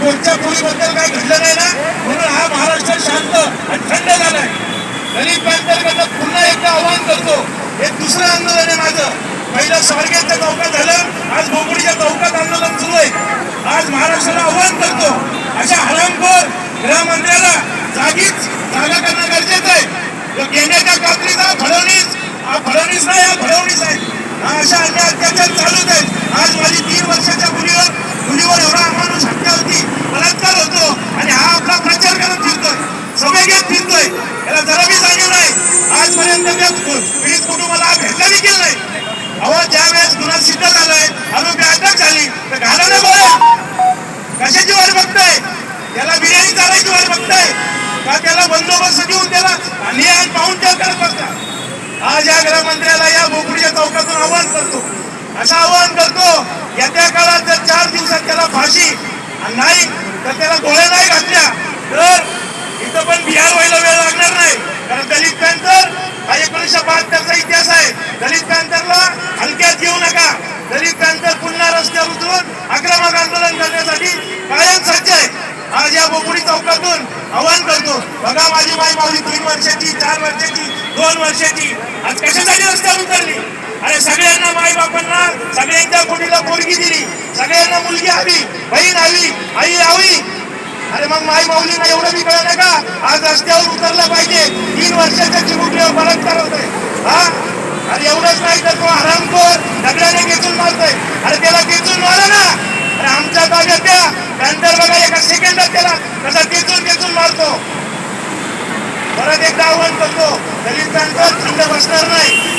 कोणत्या पोळीबद्दल काय घडलं नाही ना? म्हणून हा महाराष्ट्र शांत आणि थंड झालाय दलित पॅंथरकडनं पुन्हा एकदा आव्हान करतो. हे दुसरं आंदोलन आहे माझं. पहिलं स्वारगेटच्या चौकात झालं आज बोबडीच्या चौकात आंदोलन सुरू आहे. आज महाराष्ट्राला आव्हान करतो. अशा हरामखोर गृहमंत्र्याला जागीच जागा करणं गरजेचं आहे. घेण्याच्या गेंड्याच्या कात्रीचा फडणवीस हा फडणवीस नाही हा फडणवीस आहे. हा अशा अन्य अत्याचार चालूच आहेत. आज माझी तीन वर्षाच्या मुलीवर मुलीवर एवढा अमानुष हत्या होती बलात्कार होतो आणि हा आपला प्रचार करत फिरतोय सभे घेत फिरतोय याला जरा बी जाणीव नाही आजपर्यंत त्या पीडित कुटुंबाला हा भेटला देखील नाही. अहो ज्या वेळेस गुन्हा सिद्ध झालाय आरोपी अटक झाली तर घाला ना गोळ्या कशाची वाट बघताय? त्याला बिर्याणी चालायची वाट बघताय? का त्याला बंदोबस्त देऊन त्याला नियम पाहून त्या करत बसता आज या गृहमंत्र्याला या बोकडीच्या चौकातून आवाहन करतो. असं आवाहन करतो येत्या काळात जर चार दिवसात त्याला फाशी आणि नाही तर त्याला गोळ्या नाही घातल्या तर इथं पण बिहार व्हायला वेळ लागणार नाही कारण दलित पॅंथर हा एकोणीसशे बहात्तरचा इतिहास आहे. दलित पॅन्थरला हलक्यात घेऊ नका. दलित पॅन्थर पुन्हा रस्त्यावर उतरून आक्रमक आंदोलन करण्यासाठी कायम सज्ज आहे. आज या बोकुडी चौकातून आवाहन करतो. बघा माझी माई माऊली तीन वर्षाची चार वर्षाची दोन वर्षाची. आज कशासाठी रस्त्यावर उतरली? अरे सगळ्यांना माई बापांना सगळ्यांच्या मुलीला पोरगी दिली. सगळ्यांना मुलगी हवी बहीण हवी आई हवी. अरे मग माई माऊलींना एवढं बी कळलं का? आज रस्त्यावर उतरलं पाहिजे. तीन वर्षाच्या चिमुकल्यावर बलात्कार होतोय हा? आणि एवढंच नाही तर तो आरामखोर दगडाने खेचून मारतोय. अरे त्याला खेचून मारा ना? अरे आमच्या ताब्यात त्या नंतर बघा एका सेकंदात त्याला कसा खेचून खेचून मारतो. परत एकदा आव्हान करतो. दलित थंड बसणार नाही.